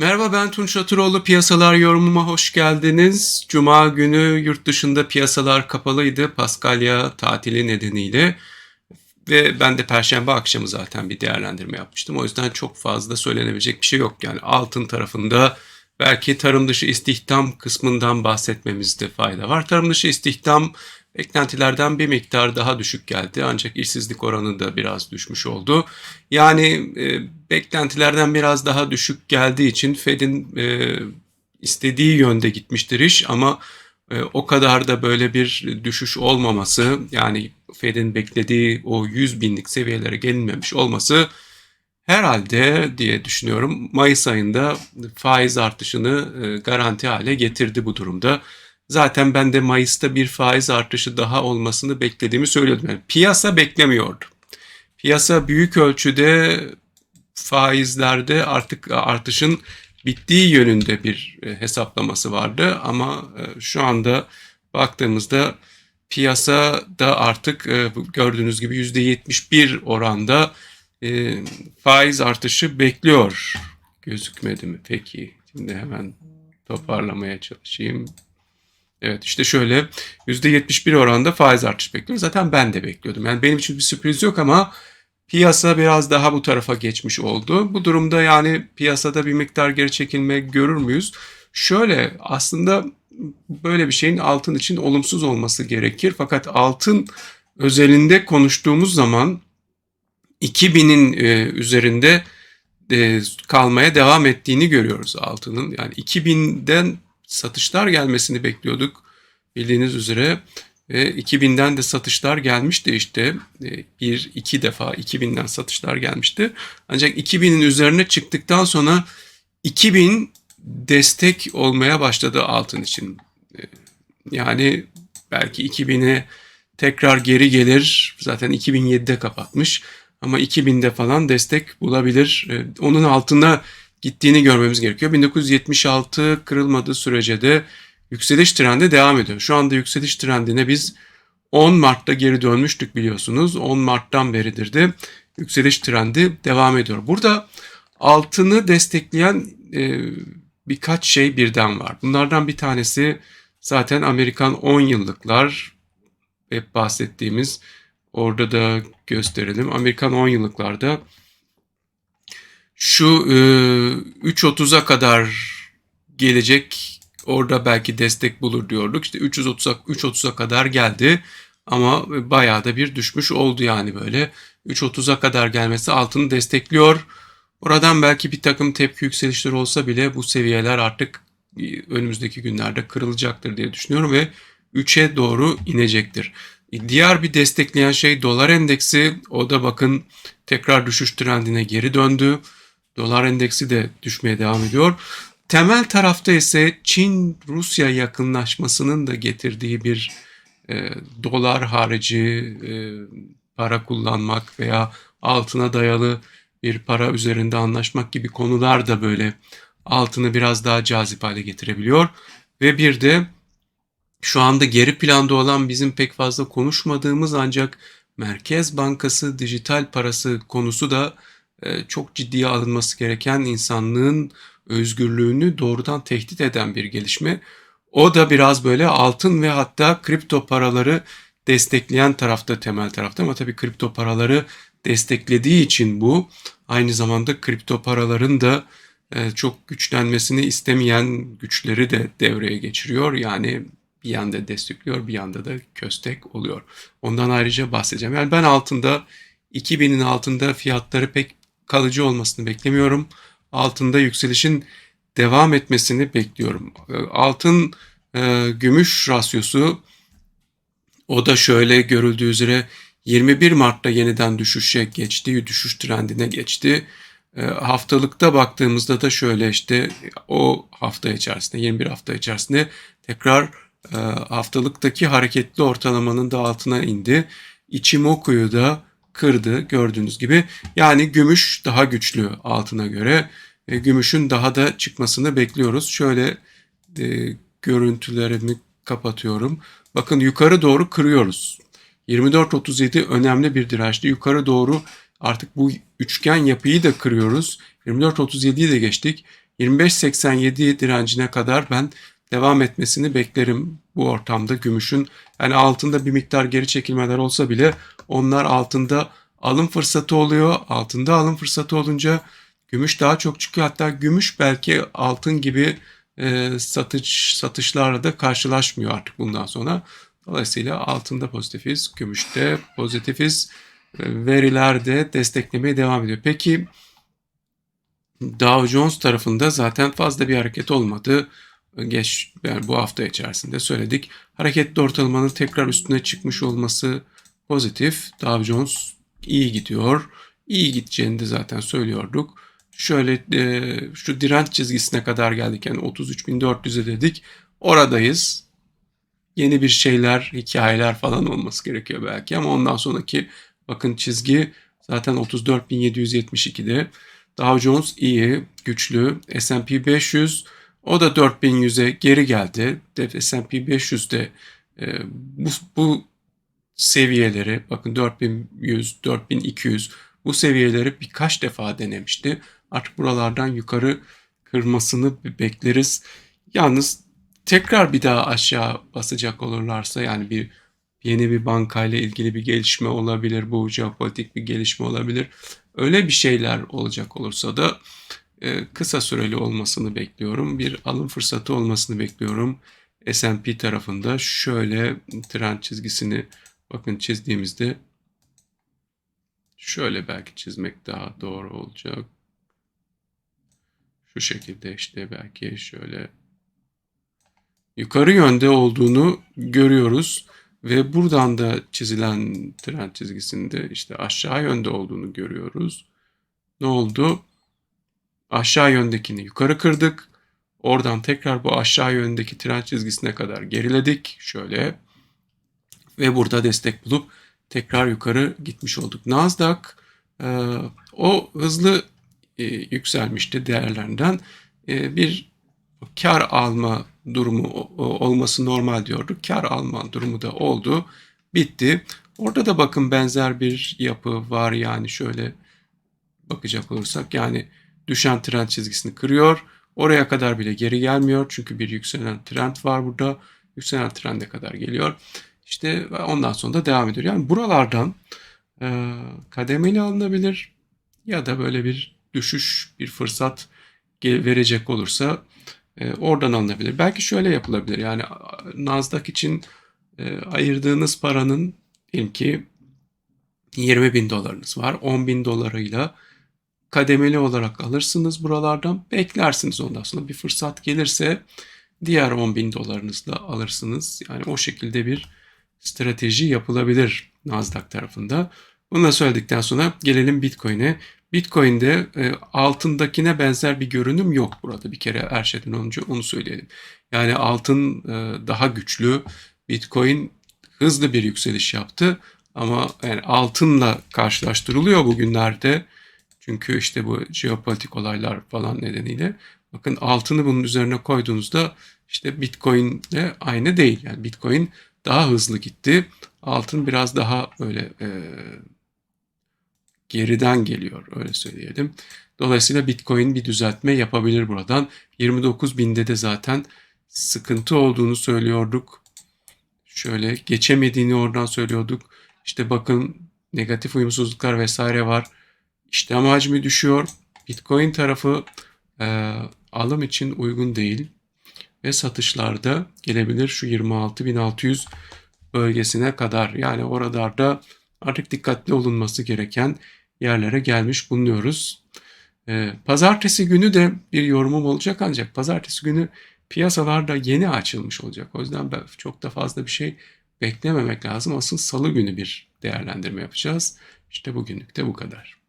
Merhaba ben Tunç Atıroğlu. Piyasalar yorumuma hoş geldiniz. Cuma günü yurt dışında piyasalar kapalıydı. Paskalya tatili nedeniyle. Ve ben de perşembe akşamı zaten bir değerlendirme yapmıştım. O yüzden çok fazla söylenebilecek bir şey yok. Yani altın tarafında belki tarım dışı istihdam kısmından bahsetmemizde fayda var. Tarım dışı istihdam beklentilerden bir miktar daha düşük geldi. Ancak işsizlik oranı da biraz düşmüş oldu. Yani e, beklentilerden biraz daha düşük geldiği için Fed'in e, istediği yönde gitmiştir iş ama e, o kadar da böyle bir düşüş olmaması yani Fed'in beklediği o 100 binlik seviyelere gelinmemiş olması herhalde diye düşünüyorum Mayıs ayında faiz artışını e, garanti hale getirdi bu durumda. Zaten ben de Mayıs'ta bir faiz artışı daha olmasını beklediğimi söylüyordum. Yani piyasa beklemiyordu. Piyasa büyük ölçüde faizlerde artık artışın bittiği yönünde bir e, hesaplaması vardı ama e, şu anda baktığımızda piyasada artık e, gördüğünüz gibi %71 oranda faiz artışı bekliyor. Gözükmedi mi? Peki. Şimdi hemen toparlamaya çalışayım. Evet işte şöyle %71 oranda faiz artış bekliyoruz. Zaten ben de bekliyordum. Yani benim için bir sürpriz yok ama piyasa biraz daha bu tarafa geçmiş oldu. Bu durumda yani piyasada bir miktar geri çekilme görür müyüz? Şöyle aslında böyle bir şeyin altın için olumsuz olması gerekir. Fakat altın özelinde konuştuğumuz zaman 2000'in e, üzerinde e, kalmaya devam ettiğini görüyoruz altının. Yani 2000'den satışlar gelmesini bekliyorduk bildiğiniz üzere. Ve 2000'den de satışlar gelmişti işte. E, bir, iki defa 2000'den satışlar gelmişti. Ancak 2000'in üzerine çıktıktan sonra 2000 destek olmaya başladı altın için. E, yani belki 2000'e tekrar geri gelir. Zaten 2007'de kapatmış. Ama 2000'de falan destek bulabilir. E, onun altına gittiğini görmemiz gerekiyor. 1976 kırılmadığı sürece de yükseliş trendi devam ediyor. Şu anda yükseliş trendine biz 10 Mart'ta geri dönmüştük biliyorsunuz. 10 Mart'tan beridir de yükseliş trendi devam ediyor. Burada altını destekleyen e, birkaç şey birden var. Bunlardan bir tanesi zaten Amerikan 10 yıllıklar hep bahsettiğimiz orada da gösterelim. Amerikan 10 yıllıklarda şu e, 3.30'a kadar gelecek orada belki destek bulur diyorduk. İşte 330'a 3.30'a kadar geldi ama bayağı da bir düşmüş oldu yani böyle. 3.30'a kadar gelmesi altını destekliyor. Oradan belki bir takım tepki yükselişleri olsa bile bu seviyeler artık önümüzdeki günlerde kırılacaktır diye düşünüyorum ve 3'e doğru inecektir. Diğer bir destekleyen şey dolar endeksi. O da bakın tekrar düşüş trendine geri döndü. Dolar endeksi de düşmeye devam ediyor. Temel tarafta ise Çin-Rusya yakınlaşmasının da getirdiği bir e, dolar harici e, para kullanmak veya altına dayalı bir para üzerinde anlaşmak gibi konular da böyle altını biraz daha cazip hale getirebiliyor. Ve bir de şu anda geri planda olan bizim pek fazla konuşmadığımız ancak Merkez Bankası dijital parası konusu da çok ciddiye alınması gereken insanlığın özgürlüğünü doğrudan tehdit eden bir gelişme. O da biraz böyle altın ve hatta kripto paraları destekleyen tarafta temel tarafta ama tabii kripto paraları desteklediği için bu aynı zamanda kripto paraların da e, çok güçlenmesini istemeyen güçleri de devreye geçiriyor. Yani bir yanda destekliyor bir yanda da köstek oluyor. Ondan ayrıca bahsedeceğim. Yani ben altında 2000'in altında fiyatları pek kalıcı olmasını beklemiyorum. Altında yükselişin devam etmesini bekliyorum. Ee, altın e, gümüş rasyosu o da şöyle görüldüğü üzere 21 Mart'ta yeniden düşüşe geçti, düşüş trendine geçti. E, haftalıkta baktığımızda da şöyle işte o hafta içerisinde 21 hafta içerisinde tekrar e, haftalıktaki hareketli ortalamanın da altına indi. Ichimoku'yu da kırdı gördüğünüz gibi. Yani gümüş daha güçlü altına göre. E, gümüşün daha da çıkmasını bekliyoruz. Şöyle e, görüntülerimi kapatıyorum. Bakın yukarı doğru kırıyoruz. 24.37 önemli bir dirençti. Yukarı doğru Artık bu üçgen yapıyı da kırıyoruz. 24.37'yi de geçtik. 25.87 direncine kadar ben devam etmesini beklerim bu ortamda gümüşün. Yani altında bir miktar geri çekilmeler olsa bile onlar altında alım fırsatı oluyor. Altında alım fırsatı olunca gümüş daha çok çıkıyor. Hatta gümüş belki altın gibi e, satış satışlarla da karşılaşmıyor artık bundan sonra. Dolayısıyla altında pozitifiz, gümüşte pozitifiz. E, veriler de desteklemeye devam ediyor. Peki Dow Jones tarafında zaten fazla bir hareket olmadı. Geç yani bu hafta içerisinde söyledik. Hareketli ortalamanın tekrar üstüne çıkmış olması pozitif. Dow Jones iyi gidiyor. İyi gideceğini de zaten söylüyorduk. Şöyle e, şu direnç çizgisine kadar geldik. Yani 33.400'e dedik. Oradayız. Yeni bir şeyler, hikayeler falan olması gerekiyor belki ama ondan sonraki bakın çizgi zaten 34.772'de. Dow Jones iyi, güçlü. S&P 500 o da 4100'e geri geldi. S&P 500'de e, bu, bu seviyeleri bakın 4100, 4200 bu seviyeleri birkaç defa denemişti. Artık buralardan yukarı kırmasını bekleriz. Yalnız tekrar bir daha aşağı basacak olurlarsa yani bir yeni bir bankayla ilgili bir gelişme olabilir. Bu jeopolitik bir gelişme olabilir. Öyle bir şeyler olacak olursa da e, kısa süreli olmasını bekliyorum. Bir alım fırsatı olmasını bekliyorum. S&P tarafında şöyle trend çizgisini bakın çizdiğimizde şöyle belki çizmek daha doğru olacak. Şu şekilde işte belki şöyle yukarı yönde olduğunu görüyoruz. Ve buradan da çizilen trend çizgisinde işte aşağı yönde olduğunu görüyoruz. Ne oldu? Aşağı yöndekini yukarı kırdık. Oradan tekrar bu aşağı yöndeki trend çizgisine kadar geriledik. Şöyle. Ve burada destek bulup tekrar yukarı gitmiş olduk. Nasdaq e, o hızlı e, yükselmişti değerlerinden. E, bir kar alma durumu olması normal diyorduk. Kar alma durumu da oldu. Bitti. Orada da bakın benzer bir yapı var yani şöyle bakacak olursak yani düşen trend çizgisini kırıyor. Oraya kadar bile geri gelmiyor çünkü bir yükselen trend var burada. Yükselen trende kadar geliyor. İşte ondan sonra da devam ediyor. Yani buralardan e, kademeli alınabilir ya da böyle bir düşüş, bir fırsat verecek olursa e, oradan alınabilir. Belki şöyle yapılabilir. Yani Nasdaq için e, ayırdığınız paranın diyelim ki 20 bin dolarınız var. 10 bin dolarıyla kademeli olarak alırsınız buralardan. Beklersiniz ondan sonra bir fırsat gelirse diğer 10 bin dolarınızla alırsınız. Yani o şekilde bir strateji yapılabilir Nasdaq tarafında. Bunu da söyledikten sonra gelelim Bitcoin'e. Bitcoin'de e, altındakine benzer bir görünüm yok burada bir kere her şeyden önce onu söyleyelim. Yani altın e, daha güçlü, Bitcoin hızlı bir yükseliş yaptı ama yani altınla karşılaştırılıyor bugünlerde. Çünkü işte bu jeopolitik olaylar falan nedeniyle bakın altını bunun üzerine koyduğunuzda işte Bitcoin ile aynı değil. Yani Bitcoin daha hızlı gitti. Altın biraz daha böyle e, geriden geliyor öyle söyleyelim. Dolayısıyla Bitcoin bir düzeltme yapabilir buradan. 29 binde de zaten sıkıntı olduğunu söylüyorduk. Şöyle geçemediğini oradan söylüyorduk. İşte bakın negatif uyumsuzluklar vesaire var. İşlem hacmi düşüyor. Bitcoin tarafı e, alım için uygun değil. Ve satışlarda gelebilir şu 26.600 bölgesine kadar. Yani oralarda artık dikkatli olunması gereken yerlere gelmiş bulunuyoruz. Ee, pazartesi günü de bir yorumum olacak ancak pazartesi günü piyasalarda yeni açılmış olacak. O yüzden çok da fazla bir şey beklememek lazım. Asıl salı günü bir değerlendirme yapacağız. İşte bugünlük de bu kadar.